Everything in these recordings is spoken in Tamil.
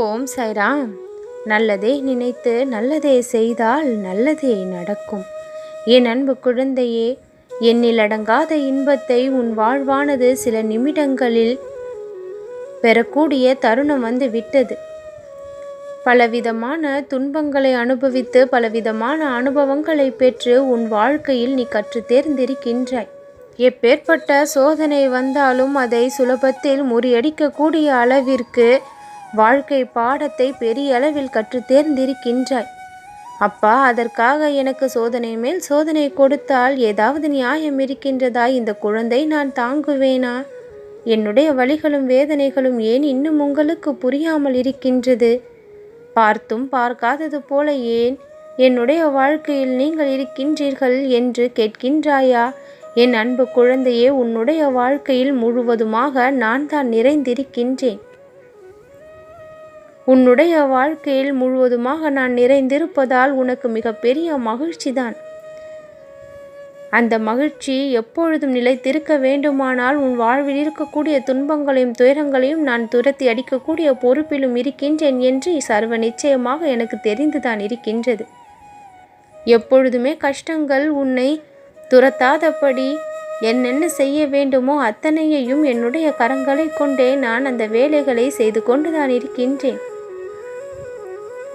ஓம் சைராம். நல்லதே நினைத்து நல்லதே செய்தால் நல்லதே நடக்கும். என் அன்பு குழந்தையே என்னில் அடங்காத இன்பத்தை உன் வாழ்வானது சில நிமிடங்களில் பெறக்கூடிய தருணம் வந்து விட்டது. பலவிதமான துன்பங்களை அனுபவித்து பலவிதமான அனுபவங்களை பெற்று உன் வாழ்க்கையில் நீ கற்று தேர்ந்திருக்கின்றாய். எப்பேற்பட்ட சோதனை வந்தாலும் அதை சுலபத்தில் முறியடிக்கக்கூடிய அளவிற்கு வாழ்க்கை பாடத்தை பெரிய அளவில் கற்று தேர்ந்திருக்கின்றாய். அப்பா அதற்காக எனக்கு சோதனை மேல் சோதனை கொடுத்தால் ஏதாவது நியாயம் இருக்கின்றதா இந்த குழந்தை நான் தாங்குவேனா? என்னுடைய வழிகளும் வேதனைகளும் ஏன் இன்னும் உங்களுக்கு புரியாமல் இருக்கின்றது? பார்த்தும் பார்க்காதது போல ஏன்? என்னுடைய வாழ்க்கையில் நீங்கள் இருக்கின்றீர்கள் என்று கேட்கின்றாயா? என் அன்பு குழந்தையே உன்னுடைய வாழ்க்கையில் முழுவதுமாக நான் தான் நிறைந்திருக்கின்றேன். உன்னுடைய வாழ்க்கையில் முழுவதுமாக நான் நிறைந்திருப்பதால் உனக்கு மிகப்பெரிய மகிழ்ச்சிதான். அந்த மகிழ்ச்சி எப்பொழுதும் நிலைத்திருக்க வேண்டுமானால் உன் வாழ்வில் இருக்கக்கூடிய துன்பங்களையும் துயரங்களையும் நான் துரத்தி அடிக்கக்கூடிய பொறுப்பிலும் இருக்கின்றேன் என்று சர்வ நிச்சயமாக எனக்கு தெரிந்துதான் இருக்கின்றது. எப்பொழுதுமே கஷ்டங்கள் உன்னை துரத்தாதபடி என்னென்ன செய்ய வேண்டுமோ அத்தனையையும் என்னுடைய கரங்களை கொண்டே நான் அந்த வேலைகளை செய்து கொண்டுதான் இருக்கின்றேன்.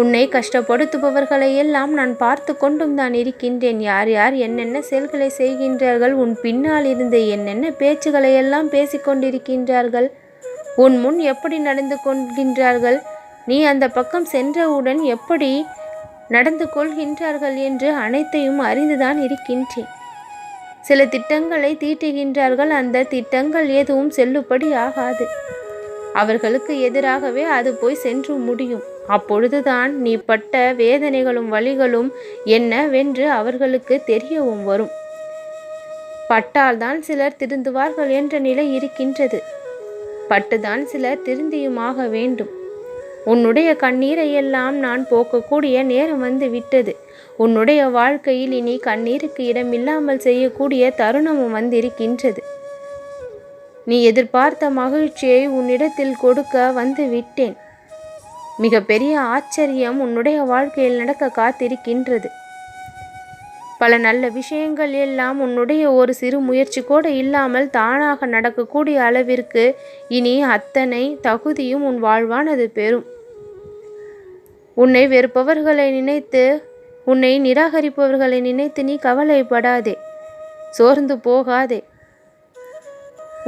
உன்னை கஷ்டப்படுத்துபவர்களை எல்லாம் நான் பார்த்து கொண்டும் தான் இருக்கின்றேன். யார் யார் என்னென்ன செயல்களை செய்கின்றார்கள் உன் பின்னால் இருந்து என்னென்ன பேச்சுகளை எல்லாம் பேசிக்கொண்டிருக்கின்றார்கள் உன் முன் எப்படி நடந்து கொள்கின்றார்கள் நீ அந்த பக்கம் சென்றவுடன் எப்படி நடந்து கொள்கின்றார்கள் என்று அனைத்தையும் அறிந்துதான் இருக்கின்றேன். சில திட்டங்களை தீட்டுகின்றார்கள் அந்த திட்டங்கள் எதுவும் செல்லுபடி ஆகாது. அவர்களுக்கு எதிராகவே அது போய் சென்று முடியும். அப்பொழுதுதான் நீ பட்ட வேதனைகளும் வழிகளும் என்னவென்று அவர்களுக்கு தெரியவும் வரும். பட்டால்தான் சிலர் திருந்துவார்கள் என்ற நிலை இருக்கின்றது. பட்டுதான் சிலர் திருந்தியுமாக வேண்டும். உன்னுடைய கண்ணீரை எல்லாம் நான் போக்கக்கூடிய நேரம் வந்து விட்டது. உன்னுடைய வாழ்க்கையில் இனி கண்ணீருக்கு இடமில்லாமல் செய்யக்கூடிய தருணமும் வந்திருக்கின்றது. நீ எதிர்பார்த்த மகிழ்ச்சியை உன்னிடத்தில் கொடுக்க வந்து விட்டேன் மிக பெரிய ஆச்சரியம் உன்னுடைய வாழ்க்கையில் நடக்க காத்திருக்கின்றது. பல நல்ல விஷயங்கள் எல்லாம் உன்னுடைய ஒரு சிறு முயற்சி கூட இல்லாமல் தானாக நடக்கக்கூடிய அளவிற்கு இனி அத்தனை தகுதியும் உன் வாழ்வானது பெறும். உன்னை வெறுப்பவர்களை நினைத்து உன்னை நிராகரிப்பவர்களை நினைத்து நீ கவலைப்படாதே. சோர்ந்து போகாதே.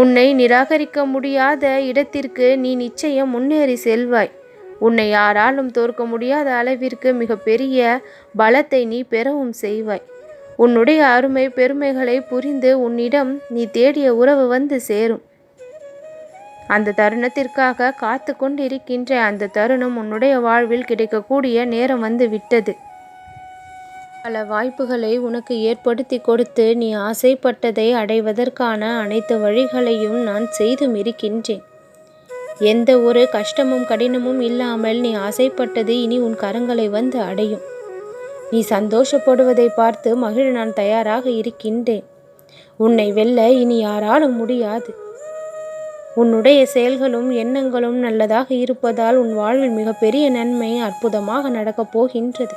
உன்னை நிராகரிக்க முடியாத இடத்திற்கு நீ நிச்சயம் முன்னேறி செல்வாய். உன்னை யாராலும் தோற்க முடியாத அளவிற்கு மிகப்பெரிய பலத்தை நீ பெறவும் செய்வாய். உன்னுடைய அருமை பெருமைகளை புரிந்து உன்னிடம் நீ தேடிய உறவு வந்து சேரும். அந்த தருணத்திற்காக காத்து கொண்டிருக்கின்ற அந்த தருணம் உன்னுடைய வாழ்வில் கிடைக்கக்கூடிய நேரம் வந்து விட்டது. பல வாய்ப்புகளை உனக்கு ஏற்படுத்தி கொடுத்து நீ ஆசைப்பட்டதை அடைவதற்கான அனைத்து வழிகளையும் நான் செய்து இருக்கின்றேன் எந்த ஒரு கஷ்டமும் கடினமும் இல்லாமல் நீ ஆசைப்பட்டது இனி உன் கரங்களை வந்து அடையும். நீ சந்தோஷப்படுவதை பார்த்து மகிழ நான் தயாராக இருக்கின்றேன். உன்னை வெல்ல இனி யாராலும் முடியாது. உன்னுடைய செயல்களும் எண்ணங்களும் நல்லதாக இருப்பதால் உன் வாழ்வில் மிகப்பெரிய நன்மை அற்புதமாக நடக்கப் போகின்றது.